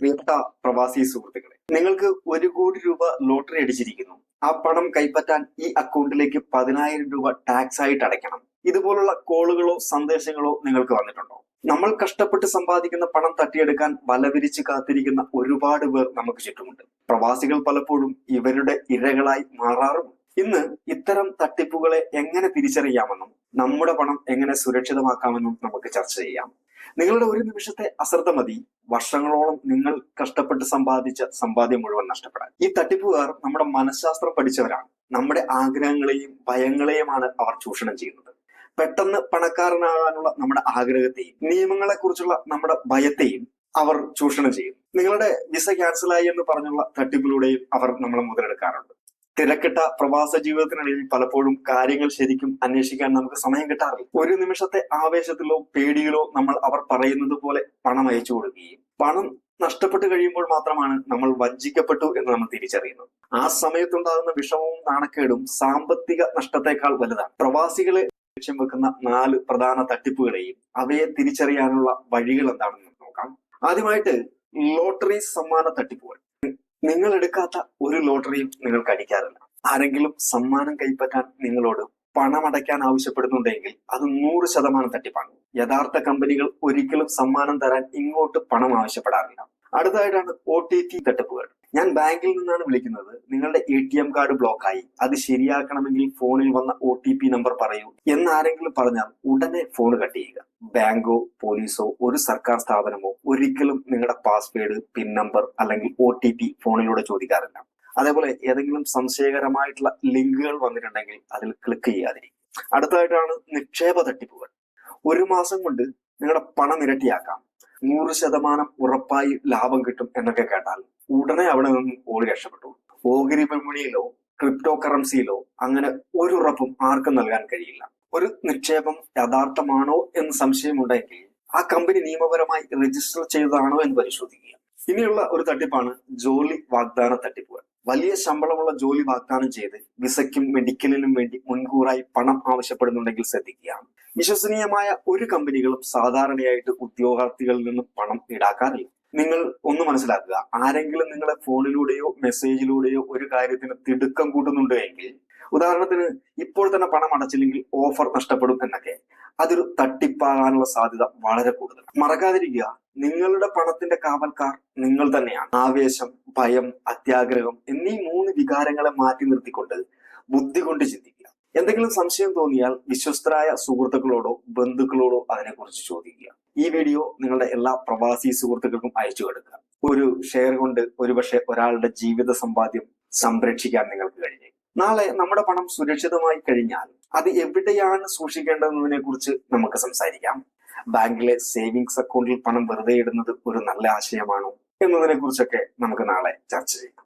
പ്രിയപ്പെട്ട പ്രവാസി സുഹൃത്തുക്കളെ നിങ്ങൾക്ക് ഒരു കോടി രൂപ ലോട്ടറി അടിച്ചിരിക്കുന്നു. ആ പണം കൈപ്പറ്റാൻ ഈ അക്കൗണ്ടിലേക്ക് പതിനായിരം രൂപ ടാക്സ് ആയിട്ട് അടയ്ക്കണം. ഇതുപോലുള്ള കോളുകളോ സന്ദേശങ്ങളോ നിങ്ങൾക്ക് വന്നിട്ടുണ്ടോ? നമ്മൾ കഷ്ടപ്പെട്ട് സമ്പാദിക്കുന്ന പണം തട്ടിയെടുക്കാൻ വലവിരിച്ച് കാത്തിരിക്കുന്ന ഒരുപാട് പേർ നമുക്ക് ചുറ്റുമുണ്ട്. പ്രവാസികൾ പലപ്പോഴും ഇവരുടെ ഇരകളായി മാറാറുമുണ്ട് ഇന്ന് ഇത്തരം തട്ടിപ്പുകളെ എങ്ങനെ തിരിച്ചറിയാമെന്നും നമ്മുടെ പണം എങ്ങനെ സുരക്ഷിതമാക്കാമെന്നും നമുക്ക് ചർച്ച ചെയ്യാം. നിങ്ങളുടെ ഒരു നിമിഷത്തെ അശ്രദ്ധ മതി. വർഷങ്ങളോളം നിങ്ങൾ കഷ്ടപ്പെട്ട് സമ്പാദിച്ച സമ്പാദ്യം മുഴുവൻ നഷ്ടപ്പെടാൻ. ഈ തട്ടിപ്പുകാർ നമ്മുടെ മനഃശാസ്ത്രം പഠിച്ചവരാണ്. നമ്മുടെ ആഗ്രഹങ്ങളെയും ഭയങ്ങളെയുമാണ് അവർ ചൂഷണം ചെയ്യുന്നത്. പെട്ടെന്ന് പണക്കാരനാകാനുള്ള നമ്മുടെ ആഗ്രഹത്തെയും നിയമങ്ങളെ കുറിച്ചുള്ള നമ്മുടെ ഭയത്തെയും അവർ ചൂഷണം ചെയ്യും. നിങ്ങളുടെ വിസ ക്യാൻസലായി എന്ന് പറഞ്ഞുള്ള തട്ടിപ്പിലൂടെയും അവർ നമ്മളെ മുതലെടുക്കാറുണ്ട്. തിരക്കിട്ട പ്രവാസ ജീവിതത്തിനിടയിൽ പലപ്പോഴും കാര്യങ്ങൾ ശരിക്കും അന്വേഷിക്കാൻ നമുക്ക് സമയം കിട്ടാറില്ല. ഒരു നിമിഷത്തെ ആവേശത്തിലോ പേടിയിലോ നമ്മൾ അവർ പറയുന്നത് പോലെ പണം അയച്ചു കൊടുക്കുകയും പണം നഷ്ടപ്പെട്ടു കഴിയുമ്പോൾ മാത്രമാണ് നമ്മൾ വഞ്ചിക്കപ്പെട്ടു എന്ന് നമ്മൾ തിരിച്ചറിയുന്നത്. ആ സമയത്തുണ്ടാകുന്ന വിഷമവും നാണക്കേടും സാമ്പത്തിക നഷ്ടത്തെക്കാൾ വലുതാണ്. പ്രവാസികളെ ലക്ഷ്യം വെക്കുന്ന നാല് പ്രധാന തട്ടിപ്പുകളെയും അവയെ തിരിച്ചറിയാനുള്ള വഴികൾ എന്താണെന്ന് നോക്കാം. ആദ്യമായിട്ട് ലോട്ടറി സമ്മാന തട്ടിപ്പുകൾ. നിങ്ങൾ എടുക്കാത്ത ഒരു ലോട്ടറിയും നിങ്ങൾ അടിക്കാറില്ല ആരെങ്കിലും സമ്മാനം കൈപ്പറ്റാൻ നിങ്ങളോട് പണമടയ്ക്കാൻ ആവശ്യപ്പെടുന്നുണ്ടെങ്കിൽ അത് നൂറ് ശതമാനം തട്ടിപ്പാണ്. യഥാർത്ഥ കമ്പനികൾ ഒരിക്കലും സമ്മാനം തരാൻ ഇങ്ങോട്ട് പണം ആവശ്യപ്പെടാറില്ല. അടുത്തതായിട്ടാണ് ഒ ടി ടി തട്ടിപ്പുകൾ. ഞാൻ ബാങ്കിൽ നിന്നാണ് വിളിക്കുന്നത്. നിങ്ങളുടെ എ ടി എം കാർഡ് ബ്ലോക്കായി അത് ശരിയാക്കണമെങ്കിൽ ഫോണിൽ വന്ന ഒ ടി പി നമ്പർ പറയൂ. എന്നാരെങ്കിലും പറഞ്ഞാൽ ഉടനെ ഫോൺ കട്ട് ചെയ്യുക. ബാങ്കോ പോലീസോ ഒരു സർക്കാർ സ്ഥാപനമോ ഒരിക്കലും നിങ്ങളുടെ പാസ്വേഡ് പിൻ നമ്പർ അല്ലെങ്കിൽ ഒ ടി പി ഫോണിലൂടെ ചോദിക്കാറില്ല. അതേപോലെ ഏതെങ്കിലും സംശയകരമായിട്ടുള്ള ലിങ്കുകൾ വന്നിട്ടുണ്ടെങ്കിൽ അതിൽ ക്ലിക്ക് ചെയ്യാതിരിക്കും അടുത്തതായിട്ടാണ് നിക്ഷേപ തട്ടിപ്പുകൾ. ഒരു മാസം കൊണ്ട് നിങ്ങളുടെ പണം ഇരട്ടിയാക്കാം. നൂറ് ശതമാനം ഉറപ്പായി ലാഭം കിട്ടും എന്നൊക്കെ കേട്ടാൽ ഉടനെ അവിടെ നിന്നും ഓടി രക്ഷപ്പെട്ടു. ഓഹരി വിപണിയിലോ ക്രിപ്റ്റോ കറൻസിയിലോ അങ്ങനെ ഒരു ഉറപ്പും ആർക്കും നൽകാൻ കഴിയില്ല. ഒരു നിക്ഷേപം യഥാർത്ഥമാണോ എന്ന് സംശയമുണ്ടെങ്കിൽ ആ കമ്പനി നിയമപരമായി രജിസ്റ്റർ ചെയ്തതാണോ എന്ന് പരിശോധിക്കുക. ഇനിയുള്ള ഒരു തട്ടിപ്പാണ് ജോലി വാഗ്ദാന തട്ടിപ്പുകൾ വലിയ ശമ്പളമുള്ള ജോലി വാഗ്ദാനം ചെയ്ത് വിസയ്ക്കും മെഡിക്കലിനും വേണ്ടി മുൻകൂറായി പണം ആവശ്യപ്പെടുന്നുണ്ടെങ്കിൽ ശ്രദ്ധിക്കുക. വിശ്വസനീയമായ ഒരു കമ്പനികളും സാധാരണയായിട്ട് ഉദ്യോഗാർത്ഥികളിൽ നിന്നും പണം ഈടാക്കാറില്ല. നിങ്ങൾ ഒന്ന് മനസ്സിലാക്കുക. ആരെങ്കിലും നിങ്ങളെ ഫോണിലൂടെയോ മെസ്സേജിലൂടെയോ ഒരു കാര്യത്തിന് തിടുക്കം കൂട്ടുന്നുണ്ട് എങ്കിൽ ഉദാഹരണത്തിന് ഇപ്പോൾ തന്നെ പണം അടച്ചില്ലെങ്കിൽ ഓഫർ നഷ്ടപ്പെടും എന്നൊക്കെ അതൊരു തട്ടിപ്പാകാനുള്ള സാധ്യത വളരെ കൂടുതലാണ്. മറക്കാതിരിക്കുക. നിങ്ങളുടെ പണത്തിന്റെ കാവൽക്കാർ നിങ്ങൾ തന്നെയാണ്. ആവേശം ഭയം അത്യാഗ്രഹം എന്നീ മൂന്ന് വികാരങ്ങളെ മാറ്റി നിർത്തിക്കൊണ്ട് ബുദ്ധി കൊണ്ട് ചിന്തിക്കുക എന്തെങ്കിലും സംശയം തോന്നിയാൽ വിശ്വസ്തരായ സുഹൃത്തുക്കളോടോ ബന്ധുക്കളോടോ അതിനെക്കുറിച്ച് ചോദിക്കുക. ഈ വീഡിയോ നിങ്ങളുടെ എല്ലാ പ്രവാസി സുഹൃത്തുക്കൾക്കും അയച്ചു കൊടുക്കുക. ഒരു ഷെയർ കൊണ്ട് ഒരുപക്ഷെ ഒരാളുടെ ജീവിത സമ്പാദ്യം സംരക്ഷിക്കാൻ നിങ്ങൾക്ക് കഴിഞ്ഞു. നാളെ നമ്മുടെ പണം സുരക്ഷിതമായി കഴിഞ്ഞാൽ അത് എവിടെയാണ് സൂക്ഷിക്കേണ്ടതെന്നതിനെ കുറിച്ച് നമുക്ക് സംസാരിക്കാം. ബാങ്കിലെ സേവിങ്സ് അക്കൗണ്ടിൽ പണം വെറുതെ ഇടുന്നത് ഒരു നല്ല ആശയമാണോ എന്നതിനെ കുറിച്ചൊക്കെ നമുക്ക് നാളെ ചർച്ച ചെയ്യാം.